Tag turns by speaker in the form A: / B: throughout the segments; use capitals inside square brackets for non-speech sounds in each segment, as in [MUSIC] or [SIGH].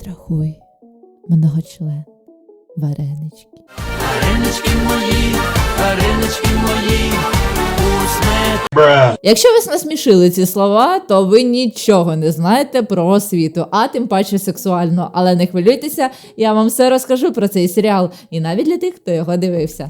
A: страхуй, многочлен, варенички.
B: Варенички мої, варенички мої,
A: Якщо вас насмішили ці слова, то ви нічого не знаєте про освіту, а тим паче сексуально. Але не хвилюйтеся, я вам все розкажу про цей серіал, і навіть для тих, хто його дивився.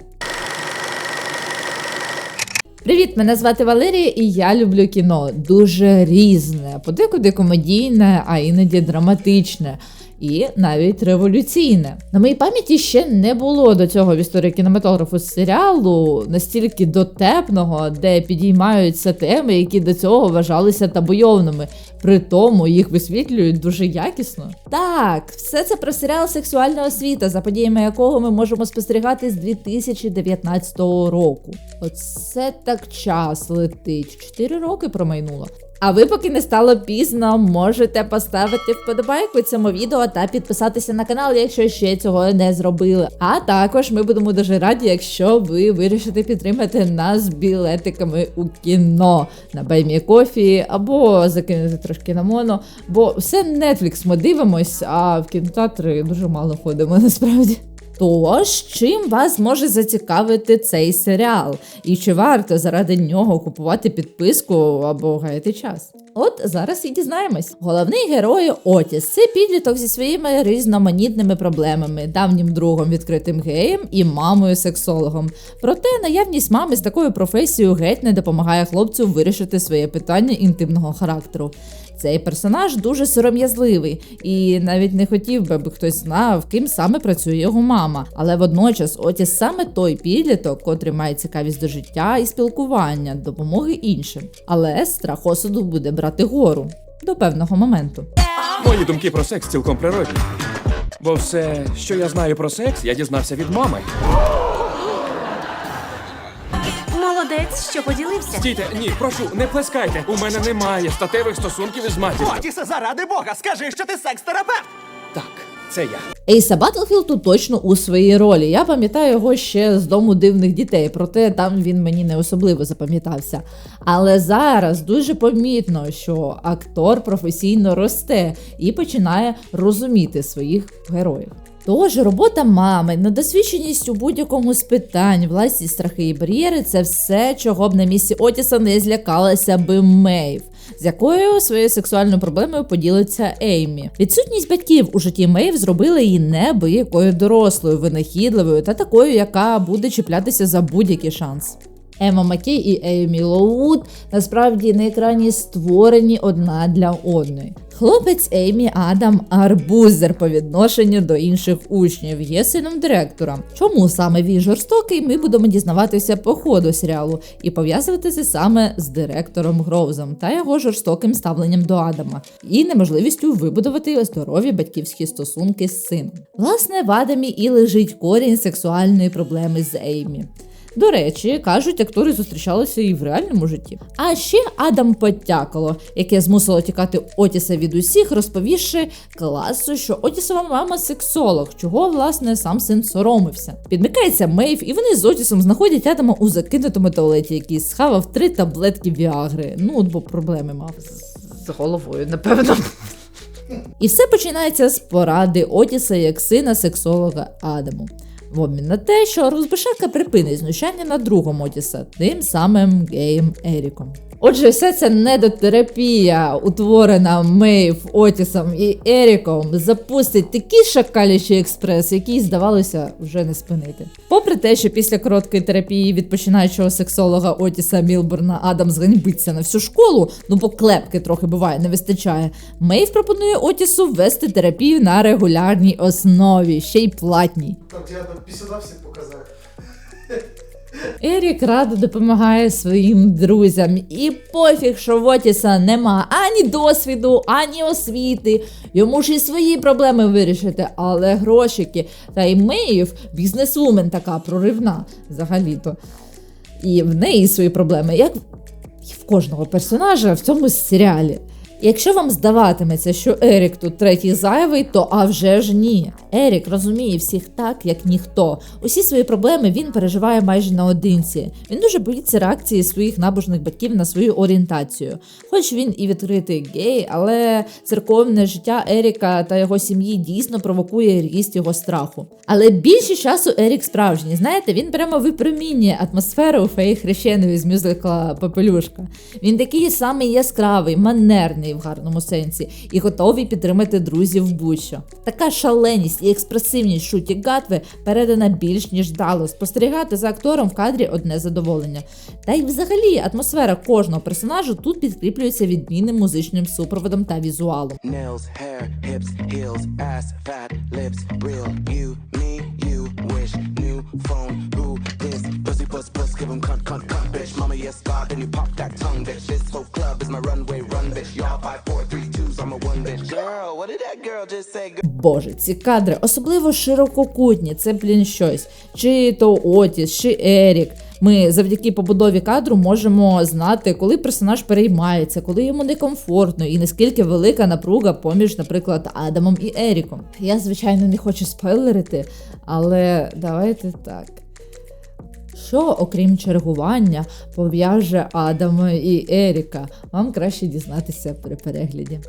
A: Привіт, мене звати Валерія, і я люблю кіно. Дуже різне, подекуди комедійне, а іноді драматичне. І навіть революційне. На моїй пам'яті ще не було до цього в історії кінематографу серіалу настільки дотепного, де підіймаються теми, які до цього вважалися табуйовними. При тому їх висвітлюють дуже якісно. Так, все це про серіал Сексуальна освіта, за подіями якого ми можемо спостерігати з 2019 року. Оце так час летить. Чотири роки промайнуло. А ви, поки не стало пізно, можете поставити вподобайку цьому відео та підписатися на канал, якщо ще цього не зробили. А також ми будемо дуже раді, якщо ви вирішите підтримати нас білетиками у кіно на Баймі Кофі або закинути трошки на моно. Бо все Netflix ми дивимось, а в кінотеатри дуже мало ходимо [LAUGHS] насправді. Тож, чим вас може зацікавити цей серіал? І чи варто заради нього купувати підписку або гаяти час? От зараз і дізнаємось. Головний герой Отіс це підліток зі своїми різноманітними проблемами, давнім другом відкритим геєм і мамою сексологом. Проте наявність мами з такою професією геть не допомагає хлопцю вирішити своє питання інтимного характеру. Цей персонаж дуже сором'язливий і навіть не хотів би, аби хтось знав, ким саме працює його мама. Але водночас Отіс саме той підліток, котрий має цікавість до життя і спілкування, допомоги іншим. Але страх осуду буде брати гору до певного моменту.
C: Мої думки про секс цілком природні. Бо все, що я знаю про секс, я дізнався від мами.
D: Молодець, що поділився.
C: Стійте, ні, прошу, не плескайте. У мене немає статевих стосунків із матір'ю.
E: Отісе, заради Бога, скажи, що ти секс-терапевт!
C: Так, це я.
A: Ейса Батлфілд тут точно у своїй ролі. Я пам'ятаю його ще з дому дивних дітей, проте там він мені не особливо запам'ятався. Але зараз дуже помітно, що актор професійно росте і починає розуміти своїх героїв. Тож робота мами, недосвідченість у будь-якому з питань, власні страхи і бар'єри це все, чого б на місці Отіса не злякалася би Мейв, з якою своєю сексуальною проблемою поділиться Еймі. Відсутність батьків у житті Мейв зробила її неабиякою дорослою, винахідливою та такою, яка буде чіплятися за будь-який шанс. Ема Маккей і Еймі Лоуд насправді на екрані створені одна для одної. Хлопець Еймі Адам арбузер по відношенню до інших учнів, є сином директора. Чому саме він жорстокий, ми будемо дізнаватися по ходу серіалу і пов'язувати це саме з директором Гроузом та його жорстоким ставленням до Адама і неможливістю вибудувати здорові батьківські стосунки з сином. Власне, в Адамі і лежить корінь сексуальної проблеми з Еймі. До речі, кажуть, актори зустрічалися і в реальному житті. А ще Адам Потякало, яке змусило тікати Отіса від усіх, розповівши класу, що Отісова мама сексолог, чого власне сам син соромився. Підмикається Мейв, і вони з Отісом знаходять Адама у закинутому туалеті, який схавав три таблетки Віагри. Ну, от бо проблеми мав з- з головою, напевно. І все починається з поради Отіса як сина сексолога Адаму. В обмін на те, що розбишака припинить знущання над другом Одіса, тим самим геєм Еріком. Отже, вся ця недотерапія, утворена Мейв, Отісом і Еріком, запустить такий шакалячий експрес, який, здавалося, вже не спинити. Попри те, що після короткої терапії від починаючого сексолога Отіса Мілборна Адам зганьбиться на всю школу, ну бо клепки трохи буває, не вистачає. Мейв пропонує Отісу ввести терапію на регулярній основі, ще й платній.
F: Так, я там всім показав.
A: Ерік радо допомагає своїм друзям, і пофіг, що в Отіса нема ані досвіду, ані освіти. Йому ж і свої проблеми вирішити, але грошики. Та й Меїв бізнесвумен така проривна взагалі-то. І в неї свої проблеми, як і в кожного персонажа в цьому серіалі. Якщо вам здаватиметься, що Ерік тут третій зайвий, то а вже ж ні. Ерік розуміє всіх так, як ніхто. Усі свої проблеми він переживає майже наодинці. Він дуже боїться реакції своїх набожних батьків на свою орієнтацію. Хоч він і відкритий гей, але церковне життя Еріка та його сім'ї дійсно провокує ріст його страху. Але більшість часу Ерік справжній. Знаєте, він прямо випромінює атмосферу феї хрещеної з мюзикла Попелюшка. Він такий самий яскравий, манерний в гарному сенсі і готовий підтримати друзів будь-що. Така шаленість і експресивність шуті Гатви передана більш ніж вдало. Спостерігати за актором в кадрі одне задоволення. Та й взагалі атмосфера кожного персонажу тут підкріплюється відмінним музичним супроводом та візуалом.
G: Nails, hair, hips, heels, ass, fat, lips, real. You, me, you, wish, new phone, puss, puss, give 'em cunt, cunt, cunt, bitch. Mama, yes, God, then you pop that tongue, bitch. This whole club is my runway, run, bitch. Y'all
A: Боже, ці кадри, особливо ширококутні, це блін щось. Чи то Отіс, чи Ерік. Ми завдяки побудові кадру можемо знати, коли персонаж переймається, коли йому некомфортно, і наскільки велика напруга поміж, наприклад, Адамом і Еріком. Я, звичайно, не хочу спойлерити, але давайте так. Що, окрім чергування, пов'яже Адама і Еріка, вам краще дізнатися при перегляді.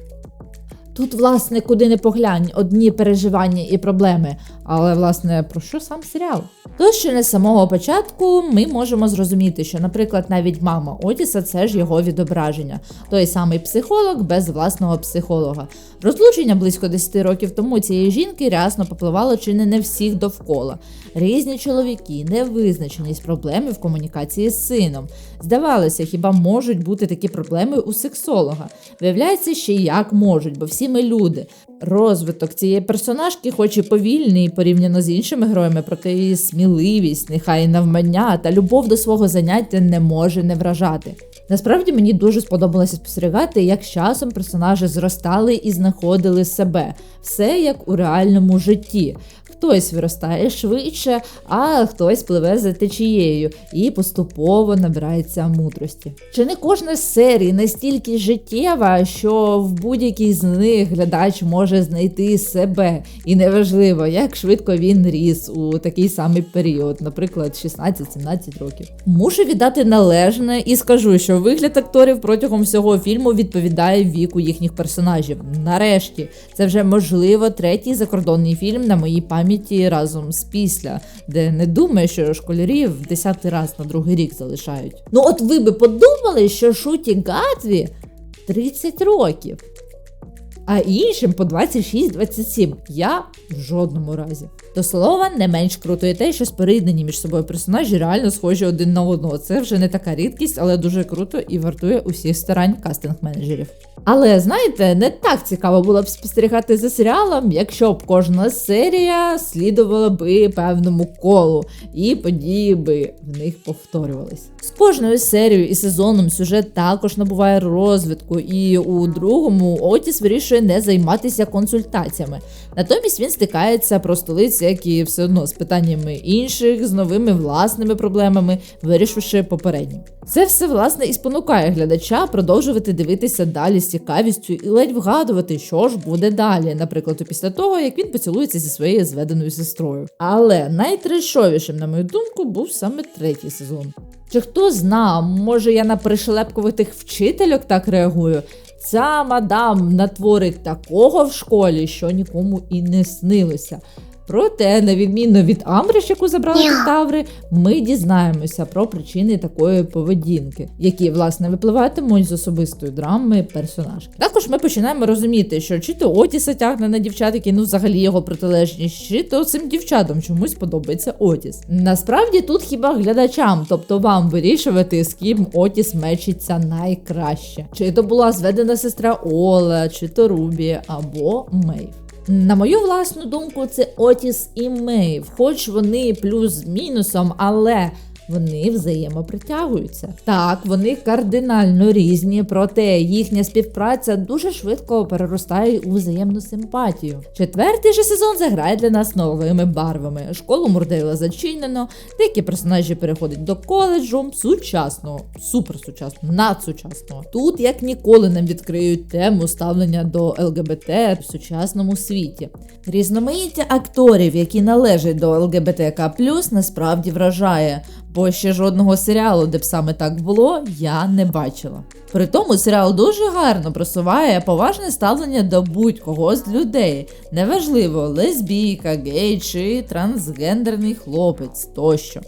A: Тут, власне, куди не поглянь, одні переживання і проблеми. Але, власне, про що сам серіал? То, що не з самого початку ми можемо зрозуміти, що, наприклад, навіть мама Отіса це ж його відображення, той самий психолог без власного психолога. Розлучення близько 10 років тому цієї жінки рясно попливало чи не не всіх довкола. Різні чоловіки, невизначеність, проблеми в комунікації з сином. Здавалося, хіба можуть бути такі проблеми у сексолога? Виявляється, ще як можуть, бо всі ми люди. Розвиток цієї персонажки, хоч і повільний порівняно з іншими героями, проте її сміливість, нехай навмання та любов до свого заняття не може не вражати. Насправді мені дуже сподобалося спостерігати, як з часом персонажі зростали і знаходили себе, все як у реальному житті. Хтось виростає швидше, а хтось пливе за течією і поступово набирається мудрості. Чи не кожна з серій настільки життєва, що в будь-якій з них глядач може знайти себе, і неважливо, як швидко він ріс у такий самий період, наприклад, 16-17 років. Мушу віддати належне і скажу, що вигляд акторів протягом всього фільму відповідає віку їхніх персонажів. Нарешті, це вже можливо третій закордонний фільм на моїй пам'яті разом з після, де не думає, що школярів в десятий раз на другий рік залишають. Ну от ви би подумали, що Шуті Гатві 30 років. А іншим по 26-27. Я в жодному разі. До слова, не менш круто і те, що споріднені між собою персонажі реально схожі один на одного. Це вже не така рідкість, але дуже круто і вартує усіх старань кастинг-менеджерів. Але знаєте, не так цікаво було б спостерігати за серіалом, якщо б кожна серія слідувала би певному колу, і події би в них повторювались. З кожною серією і сезоном сюжет також набуває розвитку, і у другому Отіс вирішує не займатися консультаціями. Натомість він стикається про столиці, як і все одно з питаннями інших, з новими власними проблемами, вирішивши попередні. Це все власне і спонукає глядача продовжувати дивитися далі з цікавістю і ледь вгадувати, що ж буде далі, наприклад, після того, як він поцілується зі своєю зведеною сестрою. Але найтрешовішим, на мою думку, був саме третій сезон. Чи хто зна, може я на пришелепковитих вчительок так реагую? Ця мадам натворить такого в школі, що нікому і не снилося. Проте, на відміну від Амбриш, яку забрали кентаври, ми дізнаємося про причини такої поведінки, які власне випливатимуть з особистої драми персонажки. Також ми починаємо розуміти, що чи то Отіса тягне на дівчат, які ну взагалі його протилежність, чи то цим дівчатам чомусь подобається Отіс. Насправді тут хіба глядачам, тобто вам вирішувати, з ким Отіс мечиться найкраще. Чи то була зведена сестра Ола, чи то Рубі або Мейв. На мою власну думку, це Отіс і Мейв, хоч вони плюс з мінусом, але Вони взаємопритягуються. Так, вони кардинально різні, проте їхня співпраця дуже швидко переростає у взаємну симпатію. Четвертий же сезон заграє для нас новими барвами. Школу Мурдейла зачинено, деякі персонажі переходять до коледжу, сучасного, суперсучасного, надсучасного. Тут як ніколи нам відкриють тему ставлення до ЛГБТ в сучасному світі. Різноманіття акторів, які належать до ЛГБТК+, насправді вражає, бо ще жодного серіалу, де б саме так було, я не бачила. При тому серіал дуже гарно просуває поважне ставлення до будь-кого з людей. Неважливо, лесбійка, гей чи трансгендерний хлопець тощо.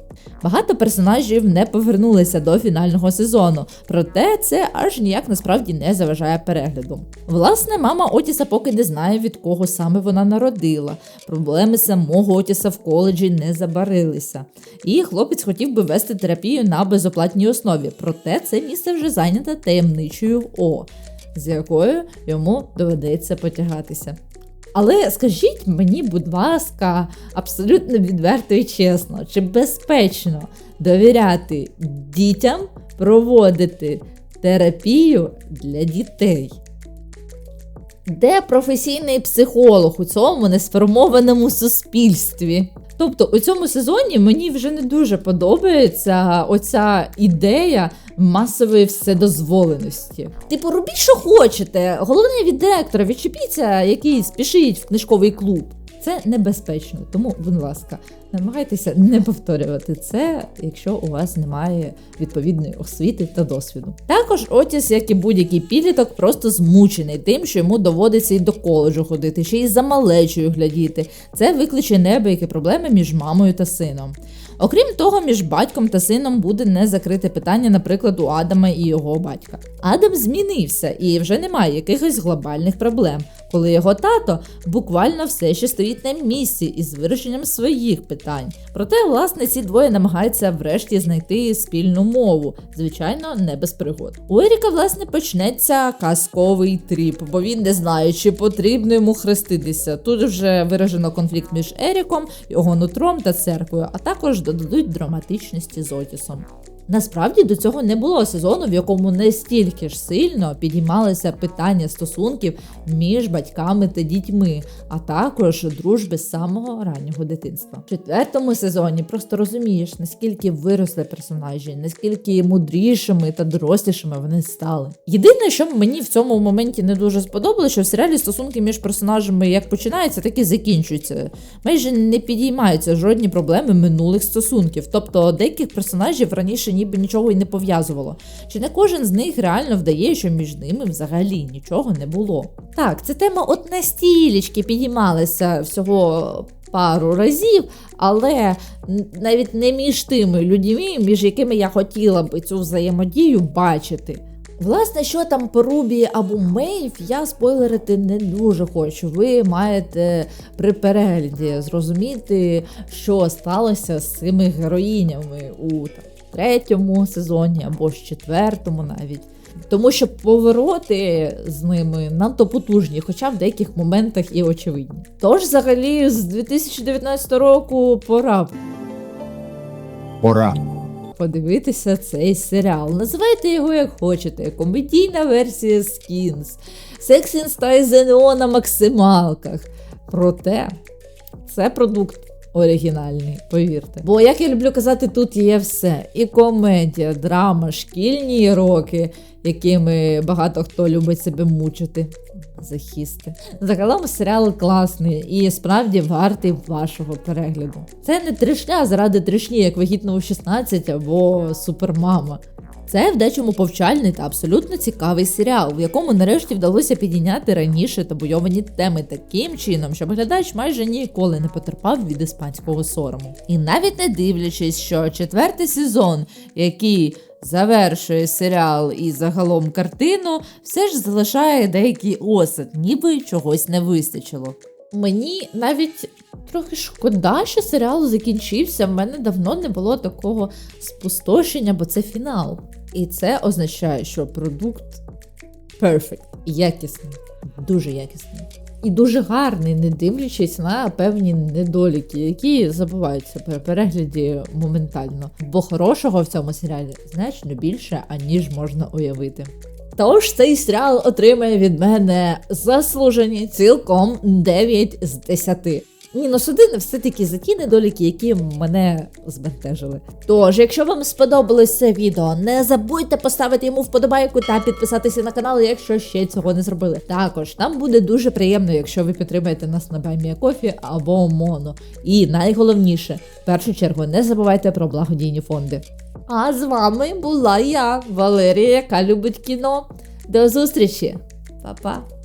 A: Багато персонажів не повернулися до фінального сезону, проте це аж ніяк насправді не заважає перегляду. Власне, мама Отіса поки не знає, від кого саме вона народила. Проблеми самого Отіса в коледжі не забарилися. І хлопець хотів би вести терапію на безоплатній основі, проте це місце вже зайнято таємничою О, з якою йому доведеться потягатися. Але скажіть мені, будь ласка, абсолютно відверто і чесно, чи безпечно довіряти дітям проводити терапію для дітей? Де професійний психолог у цьому несформованому суспільстві? Тобто у цьому сезоні мені вже не дуже подобається оця ідея масової вседозволеності. Типу, робіть, що хочете. Головне від директора відчепіться, який спішить в книжковий клуб. Це небезпечно, тому, будь ласка, намагайтеся не повторювати це, якщо у вас немає відповідної освіти та досвіду. Також Отіс, як і будь-який підліток, просто змучений тим, що йому доводиться і до коледжу ходити, ще й за малечою глядіти. Це викличе неабиякі проблеми між мамою та сином. Окрім того, між батьком та сином буде не закрите питання, наприклад, у Адама і його батька. Адам змінився і вже немає якихось глобальних проблем, коли його тато буквально все ще стоїть на місці із вирішенням своїх питань. Проте, власне, ці двоє намагаються врешті знайти спільну мову, звичайно, не без пригод. У Еріка, власне, почнеться казковий тріп, бо він не знає, чи потрібно йому хреститися. Тут вже виражено конфлікт між Еріком, його нутром та церквою, а також додадуть драматичності з Отісом. Насправді до цього не було сезону, в якому настільки ж сильно підіймалися питання стосунків між батьками та дітьми, а також дружби з самого раннього дитинства. В четвертому сезоні просто розумієш, наскільки виросли персонажі, наскільки мудрішими та дорослішими вони стали. Єдине, що мені в цьому моменті не дуже сподобалося, що в серіалі стосунки між персонажами як починаються, так і закінчуються. Майже не підіймаються жодні проблеми минулих стосунків. Тобто деяких персонажів раніше ніби нічого й не пов'язувало. Чи не кожен з них реально вдає, що між ними взагалі нічого не було? Так, ця тема от настілечки підіймалася всього. Пару разів, але навіть не між тими людьми, між якими я хотіла би цю взаємодію бачити. Власне, що там по Рубі або Мейв, я спойлерити не дуже хочу. Ви маєте при перегляді зрозуміти, що сталося з цими героїнями у там, третьому сезоні або ж четвертому навіть. Тому що повороти з ними надто потужні, хоча в деяких моментах і очевидні. Тож, взагалі, з 2019 року пора
H: Пора.
A: подивитися цей серіал. Називайте його як хочете. Комедійна версія Skins, Sex and Style ЗНО на максималках. Проте це продукт. Оригінальний, повірте. Бо, як я люблю казати, тут є все: і комедія, драма, шкільні роки, якими багато хто любить себе мучити. Захисти. Загалом серіал класний і справді вартий вашого перегляду. Це не тришня заради тришні, як вагітно у 16 або Супермама. Це в дечому повчальний та абсолютно цікавий серіал, в якому нарешті вдалося підійняти раніше табуйовані теми таким чином, щоб глядач майже ніколи не потерпав від іспанського сорому. І навіть не дивлячись, що четвертий сезон, який завершує серіал і загалом картину, все ж залишає деякий осад, ніби чогось не вистачило. Мені навіть трохи шкода, що серіал закінчився. В мене давно не було такого спустошення, бо це фінал. І це означає, що продукт perfect, якісний, дуже якісний. і дуже гарний, не дивлячись на певні недоліки, які забуваються при перегляді моментально. Бо хорошого в цьому серіалі значно більше, аніж можна уявити. Тож цей серіал отримає від мене заслужені цілком 9 з 10. Мінус один все-таки за ті недоліки, які мене збентежили. Тож, якщо вам сподобалось це відео, не забудьте поставити йому вподобайку та підписатися на канал, якщо ще цього не зробили. Також нам буде дуже приємно, якщо ви підтримаєте нас на Байміакофі або Моно. І найголовніше, в першу чергу, не забувайте про благодійні фонди. А з вами була я, Валерія, яка любить кіно. До зустрічі, Па-па!